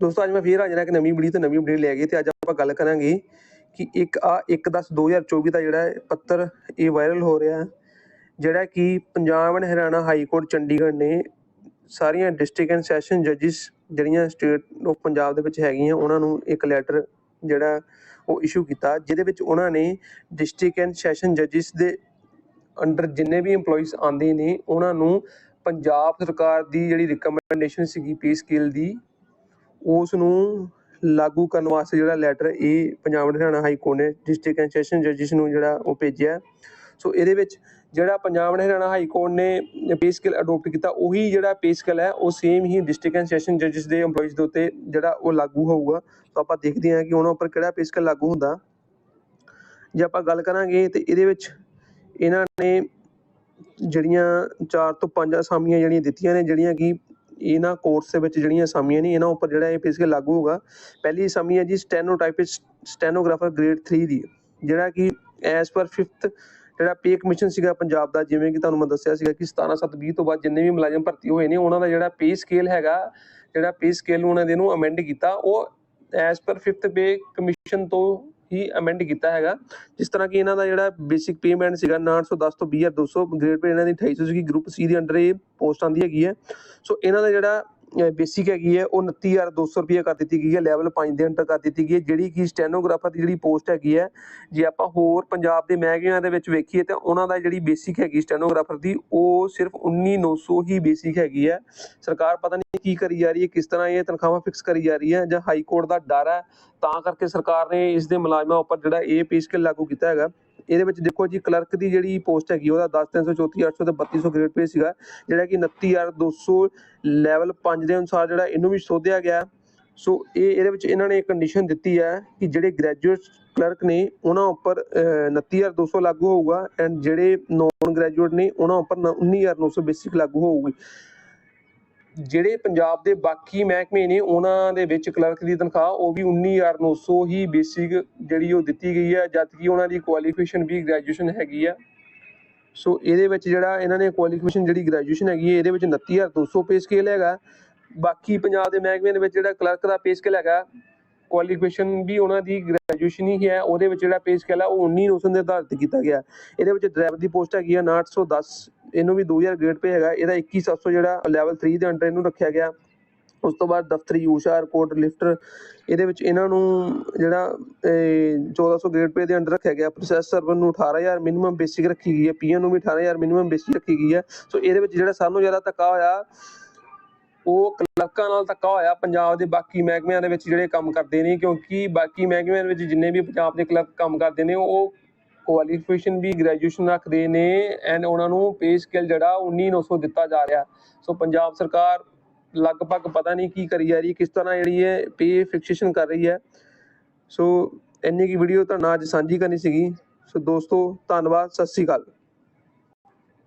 ਦੋਸਤੋ, ਅੱਜ ਮੈਂ ਫੇਰ ਆ ਜਾਣਾ ਇੱਕ ਨਵੀਂ ਵੀਡੀਓ ਤੇ ਨਵੀਂ ਅਪਡੇਟ ਲੈ ਗਈ ਤੇ ਅੱਜ ਆਪਾਂ ਗੱਲ ਕਰਾਂਗੇ ਕਿ ਇੱਕ ਆ 1/10/2024 ਦਾ ਜਿਹੜਾ ਪੱਤਰ ਇਹ ਵਾਇਰਲ ਹੋ ਰਿਹਾ ਜਿਹੜਾ ਕਿ Punjab and Haryana high court Chandigarh ਨੇ ਸਾਰੀਆਂ ਡਿਸਟ੍ਰਿਕਟ ਐਂਡ ਸੈਸ਼ਨ ਜੱਜਿਸ ਜਿਹੜੀਆਂ ਸਟੇਟ ਆਫ ਪੰਜਾਬ ਦੇ ਵਿੱਚ ਹੈਗੀਆਂ, ਉਹਨਾਂ ਨੂੰ ਇੱਕ ਲੈਟਰ ਜਿਹੜਾ ਉਹ ਇਸ਼ੂ ਕੀਤਾ, ਜਿਹਦੇ ਵਿੱਚ ਉਹਨਾਂ ਨੇ ਡਿਸਟ੍ਰਿਕਟ ਐਂਡ ਸੈਸ਼ਨ ਜੱਜਿਸ ਦੇ ਅੰਡਰ ਜਿੰਨੇ ਵੀ EMPLOYEES ਆਉਂਦੇ ਨੇ, ਉਹਨਾਂ ਨੂੰ ਪੰਜਾਬ ਸਰਕਾਰ ਦੀ ਜਿਹੜੀ ਰਿਕਮੈਂਡੇਸ਼ਨ ਸੀਗੀ ਪੀ ਸਕਿੱਲ ਦੀ ਉਸ ਨੂੰ ਲਾਗੂ ਕਰਨ ਵਾਸਤੇ ਜਿਹੜਾ ਲੈਟਰ ਇਹ ਪੰਜਾਬ ਹਰਿਆਣਾ ਹਾਈ ਕੋਰਟ ਨੇ ਡਿਸਟ੍ਰਿਕਟ ਐਂਡ ਸੈਸ਼ਨ ਜੱਜਿਸ ਨੂੰ ਜਿਹੜਾ ਉਹ ਭੇਜਿਆ ਸੋ ਇਹਦੇ ਵਿੱਚ ਜਿਹੜਾ Punjab and Haryana high court ਨੇ ਪੇ ਸਕੇਲ ਅਡਾਪਟ ਕੀਤਾ, ਉਹੀ ਜਿਹੜਾ ਪੇ ਸਕੇਲ ਹੈ, ਉਹ ਸੇਮ ਹੀ ਡਿਸਟ੍ਰਿਕਟ ਐਂਡ ਸੈਸ਼ਨ ਜੱਜਿਸ ਦੇ EMPLOYEES ਦੇ ਉੱਤੇ ਜਿਹੜਾ ਉਹ ਲਾਗੂ ਹੋਊਗਾ। ਤਾਂ ਆਪਾਂ ਦੇਖਦੇ ਹਾਂ ਕਿ ਉਹਨਾਂ ਉੱਪਰ ਕਿਹੜਾ ਪੇ ਸਕੇਲ ਲਾਗੂ ਹੁੰਦਾ। ਜੇ ਆਪਾਂ ਗੱਲ ਕਰਾਂਗੇ ਤੇ ਇਹਦੇ ਵਿੱਚ ਇਹਨਾਂ ਨੇ ਜਿਹੜੀਆਂ 4 ਤੋਂ 5 ਅਸਾਮੀਆਂ ਜਿਹੜੀਆਂ ਦਿੱਤੀਆਂ ਨੇ, ਜਿਹੜੀਆਂ ਕਿ ਇਹਨਾਂ ਕੋਰਸ ਦੇ ਵਿੱਚ ਜਿਹੜੀਆਂ ਅਸਾਮੀਆਂ ਨੇ, ਇਹਨਾਂ ਉੱਪਰ ਜਿਹੜਾ ਇਹ ਬੇਸਿਕਲੀ ਲਾਗੂ ਹੋਗਾ ਪਹਿਲੀ ਅਸਾਮੀ ਹੈ ਜੀ ਸਟੈਨੋਟਾਈਪਿਸਟ ਸਟੈਨੋਗ੍ਰਾਫਰ ਗ੍ਰੇਡ 3 ਦੀ। ਜਿਹੜਾ ਕਿ ਐਸ ਪਰ 5th ਜਿਹੜਾ ਪੇ ਕਮਿਸ਼ਨ ਸੀਗਾ ਪੰਜਾਬ ਦਾ, ਜਿਵੇਂ ਕਿ ਤੁਹਾਨੂੰ ਮੈਂ ਦੱਸਿਆ ਸੀਗਾ ਕਿ 17 7 20 ਤੋਂ ਬਾਅਦ ਜਿੰਨੇ ਵੀ ਮੁਲਾਜ਼ਮ ਭਰਤੀ ਹੋਏ ਨੇ, ਉਹਨਾਂ ਦਾ ਜਿਹੜਾ ਪੇ ਸਕੇਲ ਹੈਗਾ, ਜਿਹੜਾ ਪੇ ਸਕੇਲ ਨੂੰ ਉਹਨਾਂ ਦੇ ਨੂੰ ਅਮੈਂਡ ਕੀਤਾ, ਉਹ as per 5th pay commission ਤੋਂ ਹੀ ਅਮੈਂਡ ਕੀਤਾ ਹੈਗਾ। ਜਿਸ ਤਰ੍ਹਾਂ ਕਿ ਇਹਨਾਂ ਦਾ ਜਿਹੜਾ ਬੇਸਿਕ ਪੇਮੈਂਟ ਸੀਗਾ 910 ਤੋਂ 20200 ਗ੍ਰੇਡ ਪੇ ਇਹਨਾਂ ਦੀ 2800 ਸੀਗੀ। ਗਰੁੱਪ ਸੀ ਦੇ ਅੰਡਰ ਇਹ ਪੋਸਟ ਆਂਦੀ ਹੈਗੀ ਹੈ। ਸੋ ਇਹਨਾਂ ਦਾ ਜਿਹੜਾ ਬੇਸਿਕ ਹੈਗੀ ਹੈ, ਉਹ 29200 ਰੁਪਏ ਕਰ ਦਿੱਤੀ ਗਈ ਹੈ ਲੈਵਲ 5 ਦੇ ਅੰਡਰ ਕਰ ਦਿੱਤੀ ਗਈ ਹੈ, ਜਿਹੜੀ ਕਿ ਸਟੈਨੋਗ੍ਰਾਫਰ ਦੀ ਜਿਹੜੀ ਪੋਸਟ ਹੈਗੀ ਹੈ, ਜੇ ਆਪਾਂ ਹੋਰ ਪੰਜਾਬ ਦੇ ਮਹਿਕਮਿਆਂ ਦੇ ਵਿੱਚ ਵੇਖੀਏ ਤਾਂ ਉਹਨਾਂ ਦਾ ਜਿਹੜੀ ਬੇਸਿਕ ਹੈਗੀ ਸਟੈਨੋਗ੍ਰਾਫਰ ਦੀ, ਉਹ ਸਿਰਫ 19900 ਹੀ ਬੇਸਿਕ ਹੈਗੀ ਹੈ। ਸਰਕਾਰ ਪਤਾ ਨਹੀਂ ਕੀ ਕਰੀ ਜਾ ਰਹੀ ਹੈ, ਕਿਸ ਤਰ੍ਹਾਂ ਇਹ ਤਨਖਾਹਾਂ ਫਿਕਸ ਕਰੀ ਜਾ ਰਹੀ ਹੈ ਜਾਂ ਹਾਈ ਕੋਰਟ ਦਾ ਡਰ ਹੈ, ਤਾਂ ਕਰਕੇ ਸਰਕਾਰ ਨੇ ਇਸ ਦੇ ਮੁਲਾਜ਼ਮਾਂ ਉੱਪਰ ਜਿਹੜਾ ਇਹ ਪੇਸ਼ਕਲ ਲਾਗੂ ਕੀਤਾ ਹੈਗਾ। ਇਹਦੇ ਵਿੱਚ ਦੇਖੋ ਜੀ ਕਲਰਕ ਦੀ ਜਿਹੜੀ ਪੋਸਟ ਹੈਗੀ ਉਹਦਾ 10334 800 ਤੇ 3200 ਗ੍ਰੇਡ ਪੇ ਸੀਗਾ ਜਿਹੜਾ ਕਿ 29200 ਲੈਵਲ 5 ਦੇ ਅਨੁਸਾਰ ਜਿਹੜਾ ਇਹਨੂੰ ਵੀ ਸੋਧਿਆ ਗਿਆ। ਸੋ ਇਹ ਇਹਦੇ ਵਿੱਚ ਇਹਨਾਂ ਨੇ ਕੰਡੀਸ਼ਨ ਦਿੱਤੀ ਹੈ ਕਿ ਜਿਹੜੇ ਗ੍ਰੈਜੂਏਟ ਕਲਰਕ ਨੇ ਉਹਨਾਂ ਉੱਪਰ ਅਹ, 29200 ਲਾਗੂ ਹੋਊਗਾ ਐਂਡ ਜਿਹੜੇ ਨੋਨ ਗ੍ਰੈਜੂਏਟ ਨੇ ਉਹਨਾਂ ਉੱਪਰ 19900 ਬੇਸਿਕ ਲਾਗੂ ਹੋਊਗੀ। ਜਿਹੜੇ ਪੰਜਾਬ ਦੇ ਬਾਕੀ ਮਹਿਕਮੇ ਨੇ, ਉਹਨਾਂ ਦੇ ਵਿੱਚ ਕਲਰਕ ਦੀ ਤਨਖਾਹ ਉਹ ਵੀ 19900 ਹੀ ਬੇਸਿਕ ਜਿਹੜੀ ਉਹ ਦਿੱਤੀ ਗਈ ਹੈ, ਜਦ ਕਿ ਉਹਨਾਂ ਦੀ ਕੁਆਲੀਫਿਕੇਸ਼ਨ ਵੀ ਗ੍ਰੈਜੂਏਸ਼ਨ ਹੈਗੀ ਆ। ਸੋ ਇਹਦੇ ਵਿੱਚ ਜਿਹੜਾ ਇਹਨਾਂ ਨੇ ਕੁਆਲੀਫਿਕੇਸ਼ਨ ਜਿਹੜੀ ਗ੍ਰੈਜੂਏਸ਼ਨ ਹੈਗੀ ਹੈ, ਇਹਦੇ ਵਿੱਚ 29200 ਪੇ ਸਕੇਲ ਹੈਗਾ। ਬਾਕੀ ਪੰਜਾਬ ਦੇ ਮਹਿਕਮੇ ਦੇ ਵਿੱਚ ਜਿਹੜਾ ਕਲਰਕ ਦਾ ਪੇ ਸਕੇਲ ਹੈਗਾ ਕੁਆਲੀਫਿਕੇਸ਼ਨ ਵੀ ਉਹਨਾਂ ਦੀ ਗ੍ਰੈਜੂਏਸ਼ਨ ਹੀ ਹੈ, ਉਹਦੇ ਵਿੱਚ ਜਿਹੜਾ ਪੇ ਸਕੇਲ ਹੈ ਉਹ 19900 ਦੇ ਆਧਾਰਿਤ ਕੀਤਾ ਗਿਆ। ਇਹਦੇ ਵਿੱਚ ਡਰਾਈਵਰ ਦੀ ਪੋਸਟ ਹੈਗੀ ਹੈ 910 ਇਹਨੂੰ ਵੀ 2000 ਗ੍ਰੇਡ ਪੇ ਹੈਗਾ, ਇਹਦਾ 21700 ਜਿਹੜਾ ਲੈਵਲ 3 ਦੇ ਅੰਡਰ ਇਹਨੂੰ ਰੱਖਿਆ ਗਿਆ। ਉਸ ਤੋਂ ਬਾਅਦ ਦਫ਼ਤਰੀ, ਊਸ਼ਾ ਰਿਪੋਰਟ ਲਿਫਟਰ ਇਹਦੇ ਵਿੱਚ ਇਹਨਾਂ ਨੂੰ ਜਿਹੜਾ, ਇਹ 1400 ਗ੍ਰੇਡ ਪੇ ਦੇ ਅੰਡਰ ਰੱਖਿਆ ਗਿਆ। ਪ੍ਰੋਸੈਸ ਸਰਵਰ ਨੂੰ 18000 ਮਿਨੀਮਮ ਬੇਸਿਕ ਰੱਖੀ ਗਈ ਹੈ। ਪੀਐਨ ਨੂੰ ਵੀ 18000 ਮਿਨੀਮਮ ਬੇਸਿਕ ਰੱਖੀ ਗਈ ਹੈ। ਸੋ ਇਹਦੇ ਵਿੱਚ ਜਿਹੜਾ ਸਭ ਤੋਂ ਜ਼ਿਆਦਾ ਧੱਕਾ ਹੋਇਆ, ਉਹ ਕਲਰਕਾਂ ਨਾਲ ਧੱਕਾ ਹੋਇਆ। ਪੰਜਾਬ ਦੇ ਬਾਕੀ ਮਹਿਕਮਿਆਂ ਦੇ ਵਿੱਚ ਜਿਹੜੇ ਕੰਮ ਕਰਦੇ ਨੇ, ਕਿਉਂਕਿ ਬਾਕੀ ਮਹਿਕਮਿਆਂ ਦੇ ਵਿੱਚ ਜਿੰਨੇ ਵੀ ਪੰਜਾਬ ਦੇ ਕਲਰਕ ਕੰਮ ਕਰਦੇ ਨੇ, ਉਹ ਕੁਆਲੀਫਿਕੇਸ਼ਨ ਵੀ ਗ੍ਰੈਜੂਏਸ਼ਨ ਰੱਖਦੇ ਨੇ ਐਂਡ ਉਹਨਾਂ ਨੂੰ ਪੇ ਸਕੇਲ ਜਿਹੜਾ 19900 ਦਿੱਤਾ ਜਾ ਰਿਹਾ। ਸੋ ਪੰਜਾਬ ਸਰਕਾਰ ਲਗਭਗ ਪਤਾ ਨਹੀਂ ਕੀ ਕਰੀ ਜਾ ਰਹੀ, ਕਿਸ ਤਰ੍ਹਾਂ ਜਿਹੜੀ ਹੈ ਪੇ ਫਿਕਸੇਸ਼ਨ ਕਰ ਰਹੀ ਹੈ। ਸੋ ਇੰਨੀ ਕੀ ਵੀਡੀਓ ਤੁਹਾਨੂੰ ਅੱਜ ਸਾਂਝੀ ਕਰਨੀ ਸੀਗੀ। ਸੋ ਦੋਸਤੋ, ਧੰਨਵਾਦ, ਸਤਿ ਸ੍ਰੀ ਅਕਾਲ।